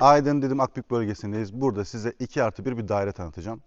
Aydın dedim Akbük bölgesindeyiz. Burada size 2 artı 1 bir daire tanıtacağım.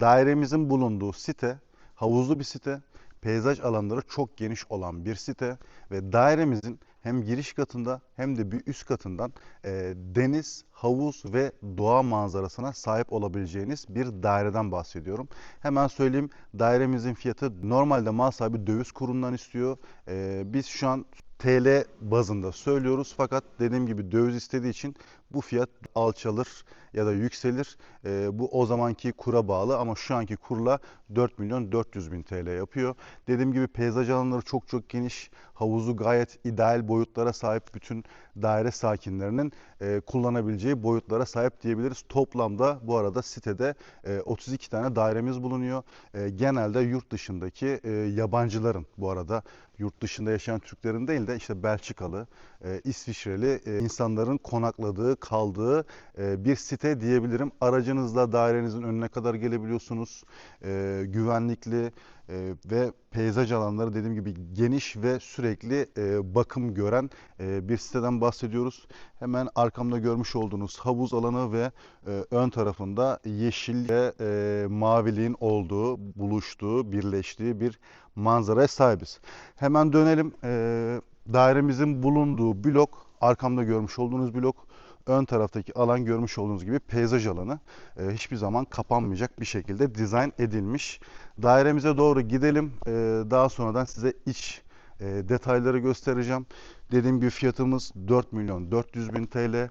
Dairemizin bulunduğu site havuzlu bir site. Peyzaj alanları çok geniş olan bir site ve dairemizin hem giriş katında hem de bir üst katından e, deniz, havuz ve doğa manzarasına sahip olabileceğiniz bir daireden bahsediyorum. Hemen söyleyeyim dairemizin fiyatı normalde mal sahibi döviz kurundan istiyor. E, biz şu an TL bazında söylüyoruz fakat dediğim gibi döviz istediği için bu fiyat alçalır ya da yükselir. E, bu o zamanki kura bağlı ama şu anki kurla 4 milyon 400 bin TL yapıyor. Dediğim gibi peyzaj alanları çok çok geniş. Havuzu gayet ideal boyutlara sahip bütün daire sakinlerinin e, kullanabileceği boyutlara sahip diyebiliriz. Toplamda bu arada sitede e, 32 tane dairemiz bulunuyor. E, genelde yurt dışındaki e, yabancıların bu arada yurt dışında yaşayan Türklerin değil de işte Belçikalı, e, İsviçreli e, insanların konakladığı, kaldığı e, bir site diyebilirim. Aracınızla dairenizin önüne kadar gelebiliyorsunuz. E, güvenlikli e, ve peyzaj alanları dediğim gibi geniş ve sürekli e, bakım gören e, bir siteden bahsediyoruz. Hemen arkamda görmüş olduğunuz havuz alanı ve e, ön tarafında yeşil ve e, maviliğin olduğu, buluştuğu, birleştiği bir manzaraya sahibiz. Hemen dönelim. E, dairemizin bulunduğu blok, arkamda görmüş olduğunuz blok, ön taraftaki alan görmüş olduğunuz gibi peyzaj alanı e, hiçbir zaman kapanmayacak bir şekilde dizayn edilmiş. Dairemize doğru gidelim. E, daha sonradan size iç e, detayları göstereceğim. Dediğim gibi fiyatımız 4 milyon 400 bin TL. E,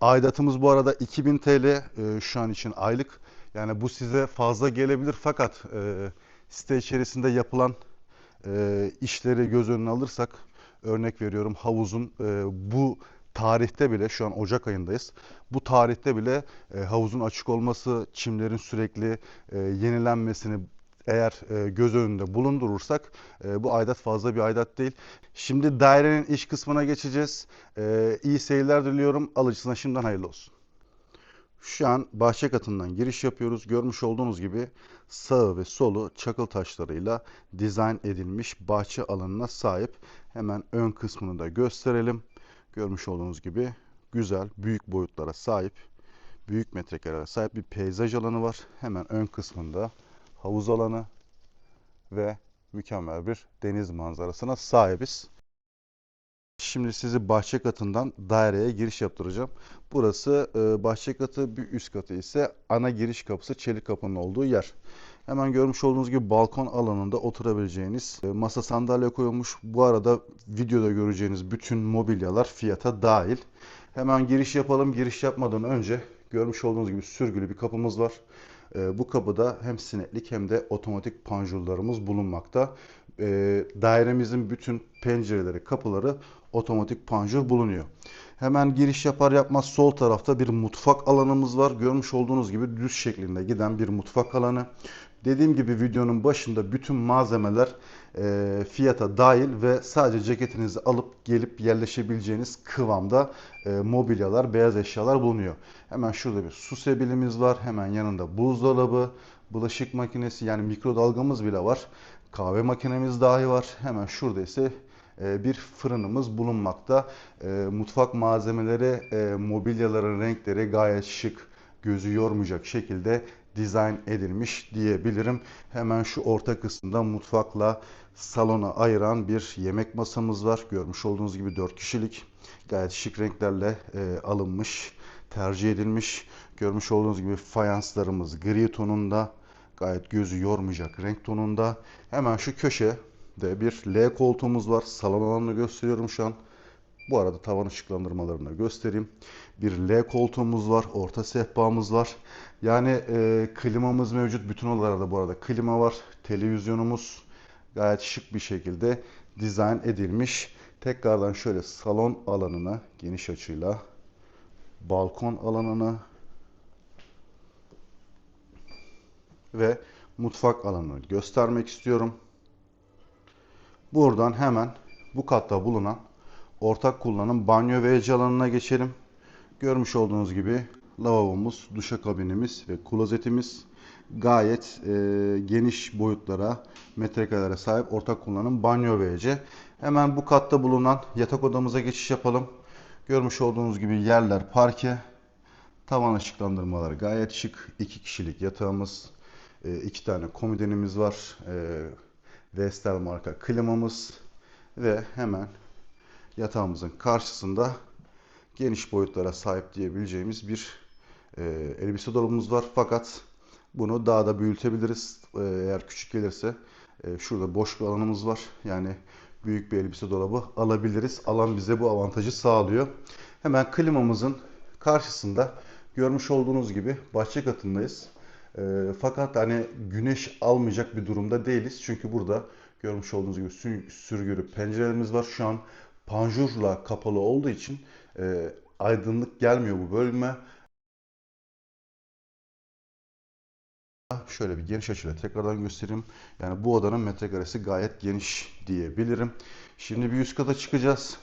aidatımız bu arada 2000 TL e, şu an için aylık. Yani bu size fazla gelebilir fakat e, site içerisinde yapılan e, işleri göz önüne alırsak örnek veriyorum havuzun e, bu tarihte bile şu an Ocak ayındayız. Bu tarihte bile e, havuzun açık olması, çimlerin sürekli e, yenilenmesini eğer e, göz önünde bulundurursak e, bu aidat fazla bir aidat değil. Şimdi dairenin iç kısmına geçeceğiz. E, iyi seyirler diliyorum. Alıcısına şimdiden hayırlı olsun. Şu an bahçe katından giriş yapıyoruz. Görmüş olduğunuz gibi sağı ve solu çakıl taşlarıyla dizayn edilmiş bahçe alanına sahip. Hemen ön kısmını da gösterelim. Görmüş olduğunuz gibi güzel, büyük boyutlara sahip, büyük metrekarelere sahip bir peyzaj alanı var. Hemen ön kısmında havuz alanı ve mükemmel bir deniz manzarasına sahibiz. Şimdi sizi bahçe katından daireye giriş yaptıracağım. Burası e, bahçe katı, bir üst katı ise ana giriş kapısı çelik kapının olduğu yer. Hemen görmüş olduğunuz gibi balkon alanında oturabileceğiniz e, masa sandalye koyulmuş. Bu arada videoda göreceğiniz bütün mobilyalar fiyata dahil. Hemen giriş yapalım. Giriş yapmadan önce görmüş olduğunuz gibi sürgülü bir kapımız var. E, bu kapıda hem sineklik hem de otomatik panjurlarımız bulunmakta. E, dairemizin bütün pencereleri, kapıları otomatik panjur bulunuyor. Hemen giriş yapar yapmaz sol tarafta bir mutfak alanımız var. Görmüş olduğunuz gibi düz şeklinde giden bir mutfak alanı. Dediğim gibi videonun başında bütün malzemeler e, fiyata dahil ve sadece ceketinizi alıp gelip yerleşebileceğiniz kıvamda e, mobilyalar, beyaz eşyalar bulunuyor. Hemen şurada bir su sebilimiz var. Hemen yanında buzdolabı, bulaşık makinesi yani mikrodalgamız bile var. Kahve makinemiz dahi var. Hemen şurada ise e, bir fırınımız bulunmakta. E, mutfak malzemeleri, e, mobilyaların renkleri gayet şık, gözü yormayacak şekilde dizayn edilmiş diyebilirim. Hemen şu orta kısımda mutfakla salona ayıran bir yemek masamız var. Görmüş olduğunuz gibi 4 kişilik. Gayet şık renklerle alınmış, tercih edilmiş. Görmüş olduğunuz gibi fayanslarımız gri tonunda. Gayet gözü yormayacak renk tonunda. Hemen şu köşe de bir L koltuğumuz var. Salon alanını gösteriyorum şu an. Bu arada tavan ışıklandırmalarını göstereyim. Bir L koltuğumuz var. Orta sehpamız var. Yani e, klimamız mevcut. Bütün odalarda bu arada klima var. Televizyonumuz gayet şık bir şekilde dizayn edilmiş. Tekrardan şöyle salon alanına geniş açıyla balkon alanını ve mutfak alanını göstermek istiyorum. Buradan hemen bu katta bulunan ortak kullanım banyo ve ece alanına geçelim. Görmüş olduğunuz gibi lavabomuz, duşakabinimiz ve klozetimiz gayet e, geniş boyutlara, metrekarelere sahip ortak kullanım banyo ve ece. Hemen bu katta bulunan yatak odamıza geçiş yapalım. Görmüş olduğunuz gibi yerler parke, Tavan ışıklandırmalar gayet şık. İki kişilik yatağımız, e, iki tane komodinimiz var. E, Vestel marka klimamız ve hemen yatağımızın karşısında geniş boyutlara sahip diyebileceğimiz bir e, elbise dolabımız var. Fakat bunu daha da büyütebiliriz. E, eğer küçük gelirse e, şurada boş bir alanımız var. Yani büyük bir elbise dolabı alabiliriz. Alan bize bu avantajı sağlıyor. Hemen klimamızın karşısında görmüş olduğunuz gibi bahçe katındayız. E, fakat hani güneş almayacak bir durumda değiliz. Çünkü burada görmüş olduğunuz gibi sü- sürgülü pencerelerimiz var. Şu an panjurla kapalı olduğu için e, aydınlık gelmiyor bu bölüme. Şöyle bir geniş açıyla tekrardan göstereyim. Yani bu odanın metrekaresi gayet geniş diyebilirim. Şimdi bir üst kata çıkacağız.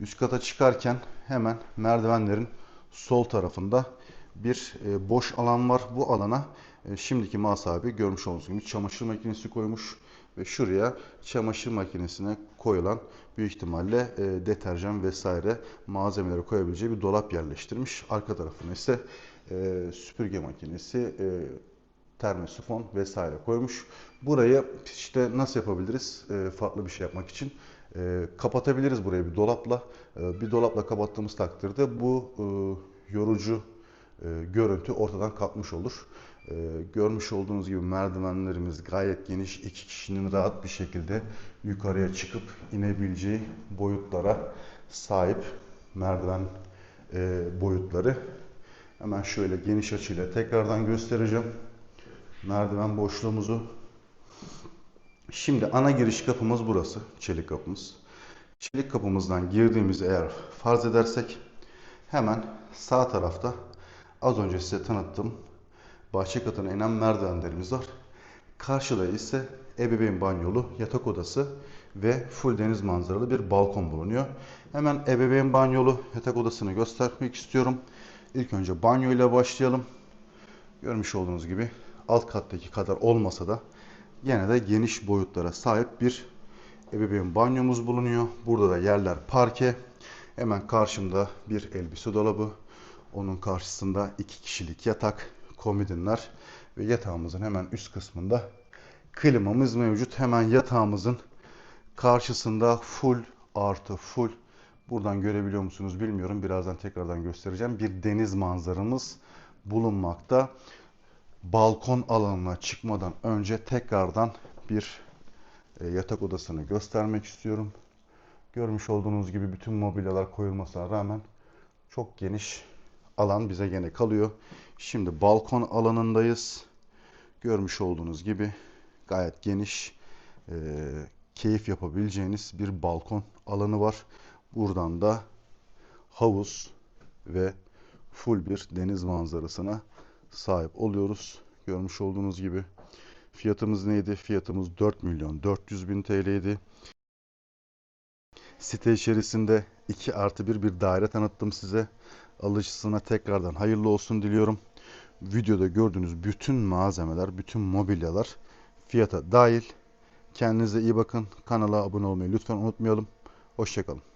Üst kata çıkarken hemen merdivenlerin sol tarafında bir e, boş alan var. Bu alana e, şimdiki mal sahibi görmüş olduğunuz gibi çamaşır makinesi koymuş ve şuraya çamaşır makinesine koyulan büyük ihtimalle e, deterjan vesaire malzemeleri koyabileceği bir dolap yerleştirmiş. Arka tarafına ise e, süpürge makinesi, e, termosifon vesaire koymuş. Burayı işte nasıl yapabiliriz e, farklı bir şey yapmak için? E, kapatabiliriz burayı bir dolapla. E, bir dolapla kapattığımız takdirde bu e, yorucu e, görüntü ortadan kalkmış olur. E, görmüş olduğunuz gibi merdivenlerimiz gayet geniş. iki kişinin rahat bir şekilde yukarıya çıkıp inebileceği boyutlara sahip merdiven e, boyutları. Hemen şöyle geniş açıyla tekrardan göstereceğim merdiven boşluğumuzu. Şimdi ana giriş kapımız burası. Çelik kapımız. Çelik kapımızdan girdiğimizi eğer farz edersek hemen sağ tarafta az önce size tanıttığım bahçe katına inen merdivenlerimiz var. Karşıda ise ebeveyn banyolu, yatak odası ve full deniz manzaralı bir balkon bulunuyor. Hemen ebeveyn banyolu yatak odasını göstermek istiyorum. İlk önce banyo ile başlayalım. Görmüş olduğunuz gibi alt kattaki kadar olmasa da yine de geniş boyutlara sahip bir ebeveyn banyomuz bulunuyor. Burada da yerler parke. Hemen karşımda bir elbise dolabı. Onun karşısında iki kişilik yatak, komodinler ve yatağımızın hemen üst kısmında klimamız mevcut. Hemen yatağımızın karşısında full artı full buradan görebiliyor musunuz bilmiyorum. Birazdan tekrardan göstereceğim. Bir deniz manzaramız bulunmakta balkon alanına çıkmadan önce tekrardan bir e, yatak odasını göstermek istiyorum. Görmüş olduğunuz gibi bütün mobilyalar koyulmasına rağmen çok geniş alan bize gene kalıyor. Şimdi balkon alanındayız. Görmüş olduğunuz gibi gayet geniş, e, keyif yapabileceğiniz bir balkon alanı var. Buradan da havuz ve full bir deniz manzarasına sahip oluyoruz. Görmüş olduğunuz gibi. Fiyatımız neydi? Fiyatımız 4 milyon 400 bin TL'ydi. Site içerisinde 2 artı 1 bir daire tanıttım size. Alıcısına tekrardan hayırlı olsun diliyorum. Videoda gördüğünüz bütün malzemeler, bütün mobilyalar fiyata dahil. Kendinize iyi bakın. Kanala abone olmayı lütfen unutmayalım. Hoşçakalın.